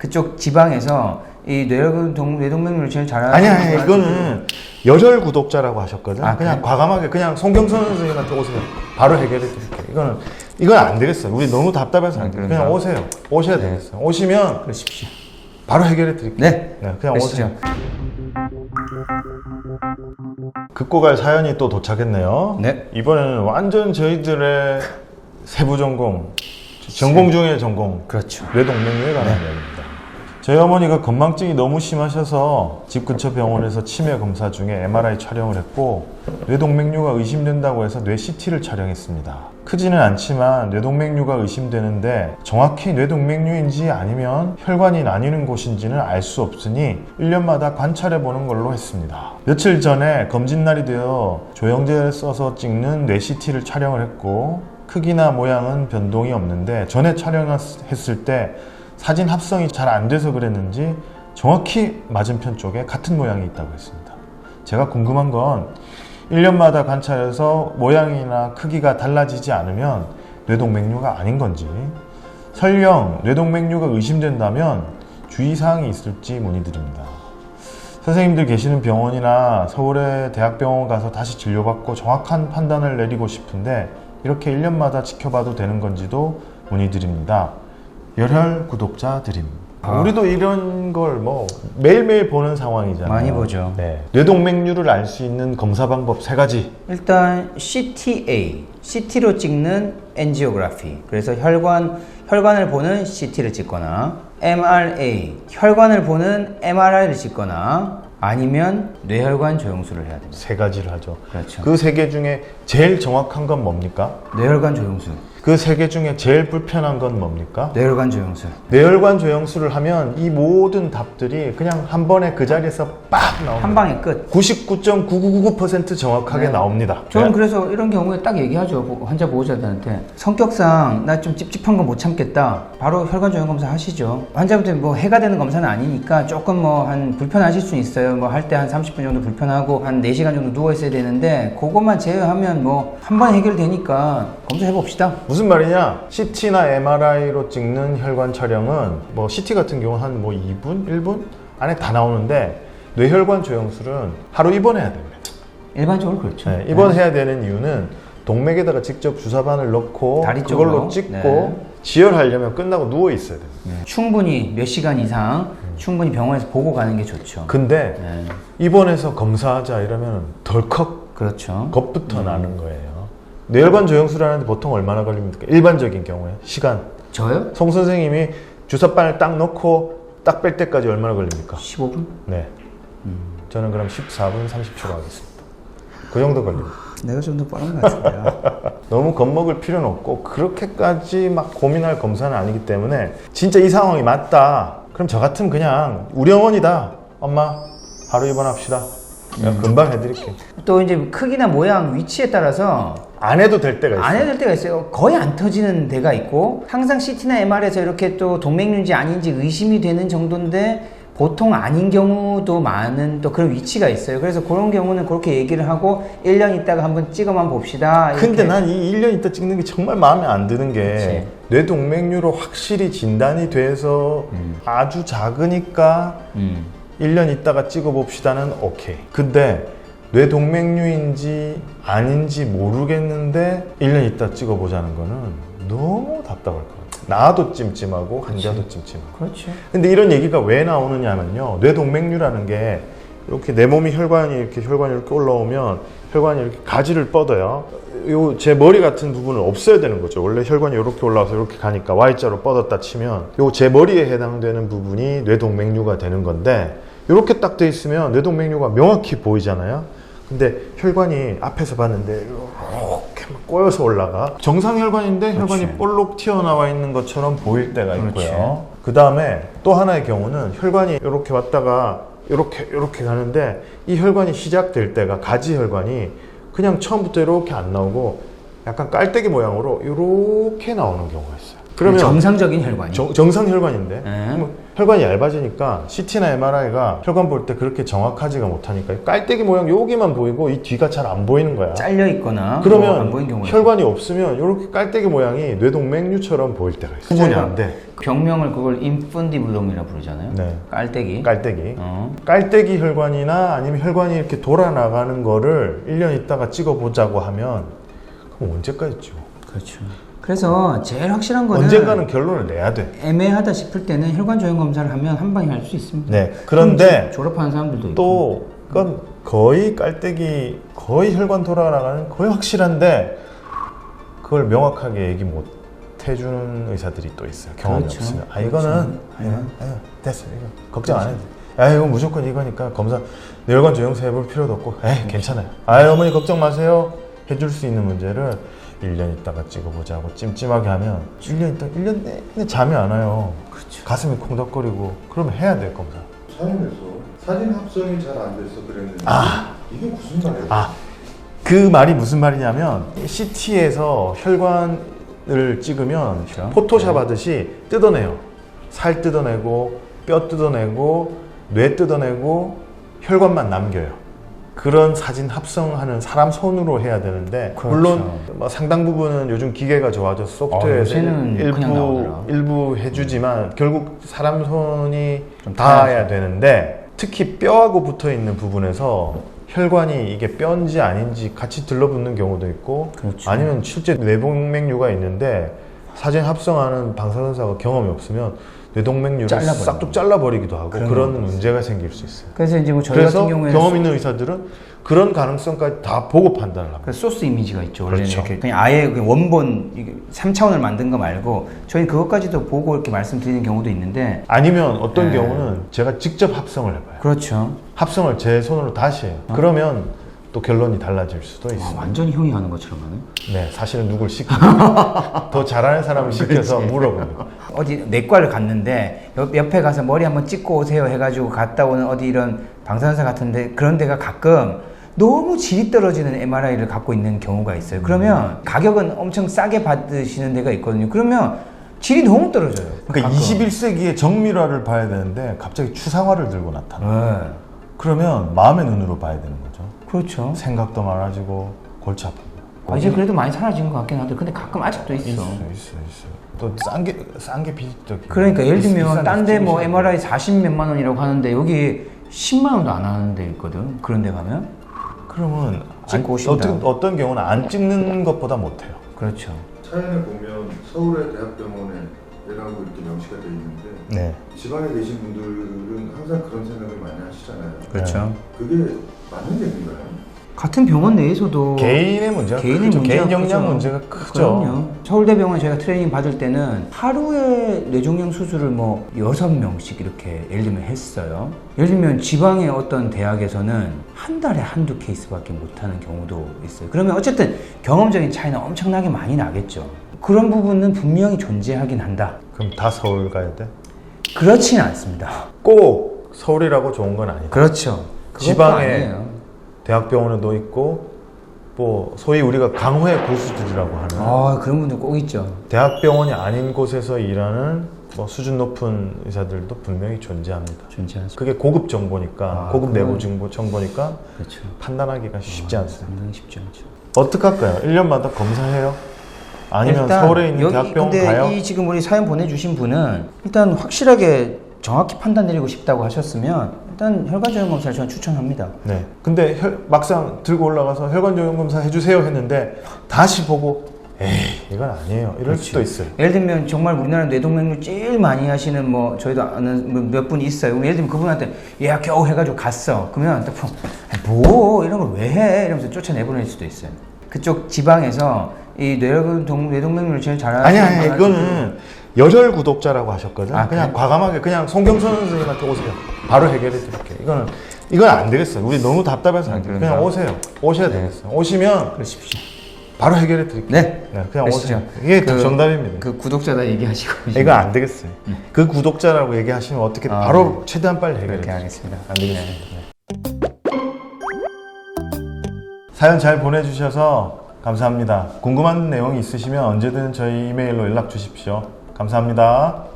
그쪽 지방에서 이 뇌혈관 동, 뇌동맥류 제일 잘하는 아니 아니 이거는 열혈 구독자라고 하셨거든. 아, 그냥? 과감하게 그냥 송경선 선생님한테 오세요. 바로 해결해 드릴게요. 이거는 이건 안 되겠어요. 우리 너무 답답해서 안 돼요. 그런가? 그냥 오세요. 오셔야 네. 되겠어요. 오시면 그러십시오. 바로 해결해 드릴게요. 네. 네, 그냥 그러시죠. 오세요. 긋고 갈 사연이 또 도착했네요. 네. 이번에는 완전 저희들의 세부 전공, 전공 중의 전공, 그렇죠. 뇌동맥류에 관한 이야기입니다. 저희 어머니가 건망증이 너무 심하셔서 집 근처 병원에서 치매 검사 중에 MRI 촬영을 했고 뇌동맥류가 의심된다고 해서 뇌 CT를 촬영했습니다. 크지는 않지만 뇌동맥류가 의심되는데 정확히 뇌동맥류인지 아니면 혈관이 나뉘는 곳인지는 알 수 없으니 1년마다 관찰해 보는 걸로 했습니다. 며칠 전에 검진 날이 되어 조영제를 써서 찍는 뇌 CT를 촬영을 했고 크기나 모양은 변동이 없는데 전에 촬영했을 때 사진 합성이 잘 안 돼서 그랬는지 정확히 맞은편 쪽에 같은 모양이 있다고 했습니다. 제가 궁금한 건 1년마다 관찰해서 모양이나 크기가 달라지지 않으면 뇌동맥류가 아닌 건지 설령 뇌동맥류가 의심된다면 주의사항이 있을지 문의드립니다. 선생님들 계시는 병원이나 서울의 대학병원 가서 다시 진료받고 정확한 판단을 내리고 싶은데 이렇게 1년마다 지켜봐도 되는 건지도 문의드립니다. 열혈 구독자 드림. 아. 우리도 이런 걸 뭐 매일매일 보는 상황이잖아요. 많이 보죠. 네. 뇌동맥류를 알 수 있는 검사 방법 세 가지. 일단 CTA, CT로 찍는 엔지오그래피. 그래서 혈관 혈관을 보는 CT를 찍거나 MRA, 혈관을 보는 MRI를 찍거나 아니면 뇌혈관 조영술을 해야 됩니다. 세 가지를 하죠. 그렇죠. 그 세 개 중에 제일 정확한 건 뭡니까? 뇌혈관 조영술, 그 세 개 중에 제일 불편한 건 뭡니까? 뇌혈관 조영술. 뇌혈관 조영술을 하면 이 모든 답들이 그냥 한 번에 그 자리에서 빡 나옵니다. 한 방에 끝. 99.999% 정확하게 네. 나옵니다. 저는 네. 그래서 이런 경우에 딱 얘기하죠. 보- 환자 보호자들한테 성격상 나 좀 찝찝한 거 못 참겠다. 바로 혈관 조영 검사 하시죠. 환자분들 뭐 해가 되는 검사는 아니니까 조금 뭐 한 불편하실 수 있어요. 뭐할때 한 30분 정도 불편하고 한 4시간 정도 누워 있어야 되는데 그것만 제외하면 뭐 한 번 해결되니까 검사해 봅시다. 무슨 말이냐? CT나 MRI로 찍는 혈관 촬영은 뭐 CT 같은 경우는 한 뭐 2분, 1분 안에 다 나오는데 뇌혈관 조영술은 하루 입원해야 됩니다. 일반적으로 그렇죠. 네, 입원해야 되는 이유는 동맥에다가 직접 주사바늘 넣고 다리 그걸로 쪽으로. 찍고 네. 지혈하려면 끝나고 누워 있어야 돼요. 네. 충분히 몇 시간 이상 충분히 병원에서 보고 가는 게 좋죠. 근데 네. 입원해서 검사하자 이러면 덜컥 그렇죠. 겁부터 나는 거예요. 뇌혈관 조영술 하는데 보통 얼마나 걸립니까? 일반적인 경우에 시간. 저요? 송 선생님이 주사바늘 딱 넣고 딱 뺄 때까지 얼마나 걸립니까? 15분? 네. 저는 그럼 14분 30초로 하겠습니다. 그 정도 걸립니다. 내가 좀 더 빠른 것 같은데요. 너무 겁먹을 필요는 없고 그렇게까지 막 고민할 검사는 아니기 때문에 진짜 이 상황이 맞다. 그럼 저 같으면 그냥 우리 어머니다. 엄마 바로 입원합시다. 내가 금방 해드릴게. 또 이제 크기나 모양, 위치에 따라서 안 해도 될 때가 있어요. 안 해도 될 때가 있어요. 거의 안 터지는 데가 있고 항상 CT나 MR에서 이렇게 또 동맥류인지 아닌지 의심이 되는 정도인데 보통 아닌 경우도 많은 또 그런 위치가 있어요. 그래서 그런 경우는 그렇게 얘기를 하고 1년 있다가 한번 찍어만 봅시다. 이렇게. 근데 난 이 1년 있다 찍는 게 정말 마음에 안 드는 게. 뇌동맥류로 확실히 진단이 돼서 아주 작으니까 음. 1년 있다가 찍어봅시다는 오케이. 근데 뇌동맥류인지 아닌지 모르겠는데 1년 있다 찍어보자는 거는 너무 답답할 것 같아요. 나도 찜찜하고 환자도 찜찜하고. 그렇죠. 근데 이런 얘기가 왜 나오느냐면요. 뇌동맥류라는 게 이렇게 내 몸이 혈관이 이렇게 혈관이 이렇게 올라오면 혈관이 이렇게 가지를 뻗어요. 요 제 머리 같은 부분을 없애야 되는 거죠. 원래 혈관이 이렇게 올라와서 이렇게 가니까 Y자로 뻗었다 치면 요 제 머리에 해당되는 부분이 뇌동맥류가 되는 건데 이렇게 딱 돼 있으면 뇌동맥류가 명확히 보이잖아요. 근데 혈관이 앞에서 봤는데 꼬여서 올라가 정상 혈관인데 혈관이 그렇지. 볼록 튀어나와 있는 것처럼 보일 때가. 있고요. 그 다음에 또 하나의 경우는 혈관이 이렇게 왔다가 이렇게 이렇게 가는데 이 혈관이 시작될 때가 가지 혈관이 그냥 처음부터 이렇게 안 나오고 약간 깔때기 모양으로 이렇게 나오는 경우가 있어요. 그러면 정상적인 혈관이. 정, 상 혈관인데 네. 뭐 혈관이 얇아지니까 CT나 MRI가 혈관 볼 때 그렇게 정확하지가 못하니까 깔때기 모양 여기만 보이고 이 뒤가 잘 안 보이는 거야. 잘려 있거나 뭐안 그러면 보이는 경우가 혈관이 없으면 이렇게 깔때기 모양이 뇌동맥류처럼 보일 때가 있어. 구분이 안 돼. 병명을 그걸 인펀디블럼이라 부르잖아요. 네. 깔때기. 깔때기. 어. 깔때기 혈관이나 아니면 혈관이 이렇게 돌아 나가는 거를 1년 있다가 찍어보자고 하면 그럼 언제까지 찍어? 그렇죠. 그래서 제일 확실한 거는 언젠가는 결론을 내야 돼. 애매하다 싶을 때는 혈관 조형 검사를 하면 한 방에 할 수 있습니다. 네. 그런데 졸업하는 사람들도 있고. 또 그건 거의 깔때기 거의 혈관 돌아나가는 거의 확실한데 그걸 명확하게 얘기 못 해주는 의사들이 또 있어요 경험이 그렇죠. 없으면 아 그렇죠. 이거는 아유, 아유, 됐어 이거 걱정 안 해도 돼. 아 이거 무조건 이거니까 검사 뇌혈관 조영세 해볼 필요도 없고 에 괜찮아요 아 어머니 걱정 마세요 해줄 수 있는 문제를 1년 있다가 찍어보자고 찜찜하게 하면 1년 있다 1년 내내 잠이 안 와요 그렇죠. 가슴이 콩닥거리고 그러면 해야 돼 검사 촬영에서 사진 합성이 잘 안 돼서 그랬는데 아. 이게 무슨 말이에요? 아, 그 말이 무슨 말이냐면 CT에서 혈관을 찍으면 그렇죠. 포토샵 하듯이 뜯어내요. 살 뜯어내고 뼈 뜯어내고 뇌 뜯어내고 혈관만 남겨요. 그런 사진 합성하는 사람 손으로 해야 되는데 그렇죠. 물론 뭐 상당 부분은 요즘 기계가 좋아져서 소프트웨어에서 어, 일부. 일부 해주지만 결국 사람 손이 좀 닿아야 되는데 특히 뼈하고 붙어 있는 부분에서 혈관이 이게 뼈인지 아닌지 같이 들러붙는 경우도 있고 그렇죠. 아니면 실제 뇌동맥류가 있는데 사진 합성하는 방사선사가 경험이 없으면 뇌동맥류를 싹둑 잘라버리기도 하고 그런 그런 문제가 생길 수 있어요. 그래서 이제 뭐 저희 같은 경우에는 경험 있는 의사들은 그런 가능성까지 다 보고 판단을 합니다. 그 소스 이미지가 있죠. 원래는 그렇죠. 이렇게 그냥 아예 그 원본 3차원을 만든 거 말고 저희는 그것까지도 보고 이렇게 말씀드리는 경우도 있는데 아니면 어떤 네. 경우는 제가 직접 합성을 해봐요. 그렇죠. 합성을 제 손으로 다시 해요. 그러면 또 결론이 달라질 수도 아, 있어요. 완전히 형이 하는 것처럼 하네. 네, 사실은 누굴 시키고 더 잘하는 사람을 시켜서 물어보는. 어디 내과를 갔는데 옆, 옆에 가서 머리 한번 찍고 오세요 해가지고 갔다 오는 어디 이런 방사선사 같은데 그런 데가 가끔 너무 질이 떨어지는 MRI를 갖고 있는 경우가 있어요. 그러면 가격은 엄청 싸게 받으시는 데가 있거든요. 그러면 질이 너무 떨어져요. 그러니까 가끔. 21세기에 정밀화를 봐야 되는데 갑자기 추상화를 들고 나타나. 네. 그러면 마음의 눈으로 봐야 되는 거죠. 그렇죠. 생각도 많아지고 골치 아프고. 아, 이제 그래도 많이 사라진 것 같긴 한데 근데 가끔 아직도 있어. 있어, 있어, 있어. 또 싼 게 싼게 비슷하게. 그러니까 예를 들면 딴 데 뭐 MRI 40 몇만 원이라고 하는데 여기 10만 원도 안 하는 데 있거든. 그런 데 가면. 그러면 찍고 안- 오신다. 어떤 어떤 경우는 안 찍는 것보다 못 해요. 그렇죠. 차연에 보면 서울의 대학병원에 라고 이렇게 명시가 되어 있는데 네. 지방에 계신 분들은 항상 그런 생각을 많이 하시잖아요. 그렇죠. 그게 맞는 얘기인가요? 같은 병원 내에서도 개인의 문제가 개인의 크죠. 문제가 개인 역량 크죠. 문제가 크죠. 그럼요. 서울대병원에 저희가 트레이닝 받을 때는 하루에 뇌종양 수술을 뭐 여섯 명씩 이렇게 예를 들면 했어요. 예를 들면 지방의 어떤 대학에서는 한 달에 한두 케이스밖에 못 하는 경우도 있어요. 그러면 어쨌든 경험적인 차이는 엄청나게 많이 나겠죠. 그런 부분은 분명히 존재하긴 한다. 그럼 다 서울 가야 돼? 그렇지는 않습니다. 꼭 서울이라고 좋은 건 아니다. 그렇죠. 지방에 아니에요. 대학병원에도 있고 뭐 소위 우리가 강회 고수들이라고 하는 아 그런 분들 꼭 있죠. 대학병원이 아닌 곳에서 일하는 뭐 수준 높은 의사들도 분명히 존재합니다. 존재하죠. 그게 고급 정보니까 아, 고급 그건- 내부 정보 정보니까 그렇죠. 판단하기가 쉽지 않습니다. 상당히 쉽지 않죠. 어떻게 할까요? 1년마다 검사해요? 아니면 서울에 있는 대학병원 근데 가요? 이 지금 우리 사연 보내주신 분은 일단 확실하게 정확히 판단 내리고 싶다고 하셨으면 일단 혈관 조형 검사를 저는 추천합니다. 네. 근데 혈- 막상 들고 올라가서 혈관 조형 검사 해주세요 했는데 다시 보고 에이 이건 아니에요. 이럴 그렇지. 수도 있어요. 예를 들면 정말 우리나라 뇌동맥류 제일 많이 하시는 뭐 저희도 아는 뭐몇 분이 있어요. 예를 들면 그분한테 예약 겨우 해가지고 갔어. 그러면 뭐 이런 걸 왜 해? 이러면서 쫓아내보낼 수도 있어요. 그쪽 지방에서 이 뇌동, 뇌동맥류를 제일 잘하는 아니 아니 이거는 열혈 구독자라고 하셨거든. 아, 그냥? 과감하게 그냥 송경선 선생님한테 오세요. 바로 해결해 드릴게요. 이거는 이건 안 되겠어요. 우리 너무 답답해서 안 돼요. 그런가? 그냥 오세요. 오셔야 네. 되겠어요. 오시면 그러십시오. 바로 해결해 드릴게요. 네. 네, 그냥 그러시죠. 오세요. 이게 그- 정답입니다. 그 구독자다 얘기하시고 이거 안 되겠어요. 그 구독자라고 얘기하시면 어떻게 아, 바로 최대한 빨리 해결해 그렇게. 하겠습니다. 안 되겠습니다. 네. 사연 잘 보내주셔서 감사합니다. 궁금한 내용이 있으시면 언제든 저희 이메일로 연락 주십시오. 감사합니다.